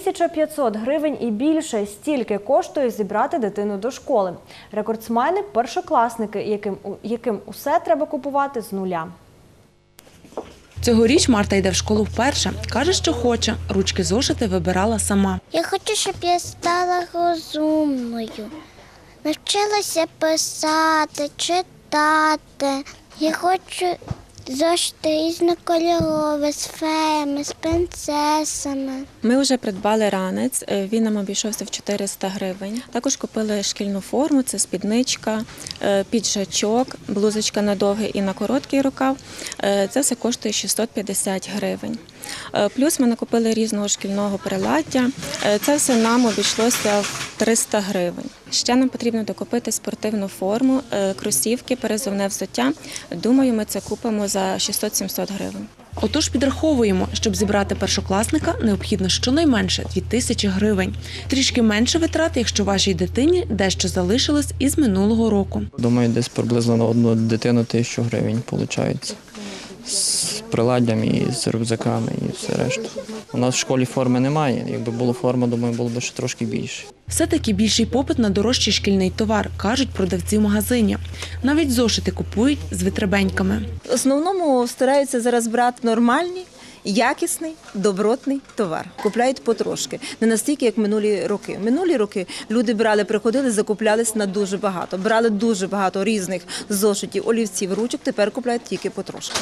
1500 гривень і більше стільки коштує зібрати дитину до школи. Рекордсмени першокласники, яким, у- яким усе треба купувати з нуля. Цьогоріч Марта йде в школу вперше. Каже, що хоче. Ручки зошити вибирала сама. Я хочу, щоб я стала розумною. Навчилася писати, читати. Я хочу зошити різнокольорові з феями, з принцесами. Ми вже придбали ранець, е, він нам обійшовся в 400 гривень. Також купили шкільну форму, це спідничка, е, піджачок, блузочка на довгий і на короткий рукав. Е, Це все коштує 650 гривень. Е, Плюс ми накупили різного шкільного приладдя. Е, Це все нам обійшлося в 300 гривень. Ще нам потрібно докупити спортивну форму, е, кросівки, перезовне взуття. Думаю, ми це купимо за 600-700 гривень. Отож підраховуємо, щоб зібрати першокласника, необхідно щонайменше 2000 гривень. Трішки менше витрат, якщо вашій дитині дещо залишилось із минулого року. Думаю, десь приблизно на одну дитину тисячу гривень виходить. З приладдям і з рюкзаками і все решта. У нас в школі форми немає. Якби була форма, думаю, було б ще трошки більше. Все-таки більший попит на дорожчий шкільний товар, кажуть продавці в магазині. Навіть зошити купують з витребеньками. В основному стараються зараз брати нормальний, якісний, добротний товар. Купляють потрошки, не настільки, як минулі роки. Минулі роки люди брали, приходили, закуплялись на дуже багато. Брали дуже багато різних зошитів, олівців, ручок. Тепер купляють тільки потрошки.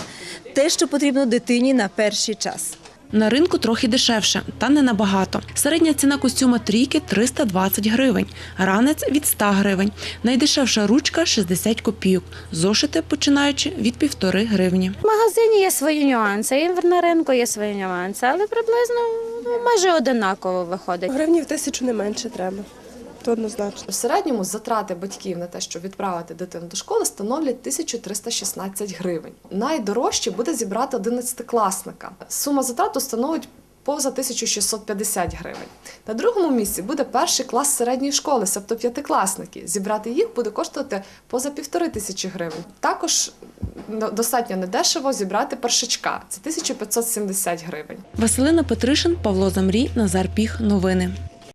Те, що потрібно дитині на перший час. На ринку трохи дешевше, та не набагато. Середня ціна костюма трійки 320 гривень, ранець від 100 гривень, найдешевша ручка 60 копійок, зошити починаючи від півтори гривні. В магазині є свої нюанси, і на ринку є свої нюанси, але приблизно ну, майже одинаково виходить. Гривні в тисячу не менше треба. То однозначно. В середньому затрати батьків на те, щоб відправити дитину до школи, становлять 1316 гривень. Найдорожче буде зібрати 11-класника. Сума затрат становить поза 1650 гривень. На другому місці буде перший клас середньої школи, тобто п'ятикласники. Зібрати їх буде коштувати поза півтори тисячі гривень. Також достатньо недешево зібрати першачка. Це 1570 гривень. Василина Петришин, Павло Замрій, Назар Піх. Новини.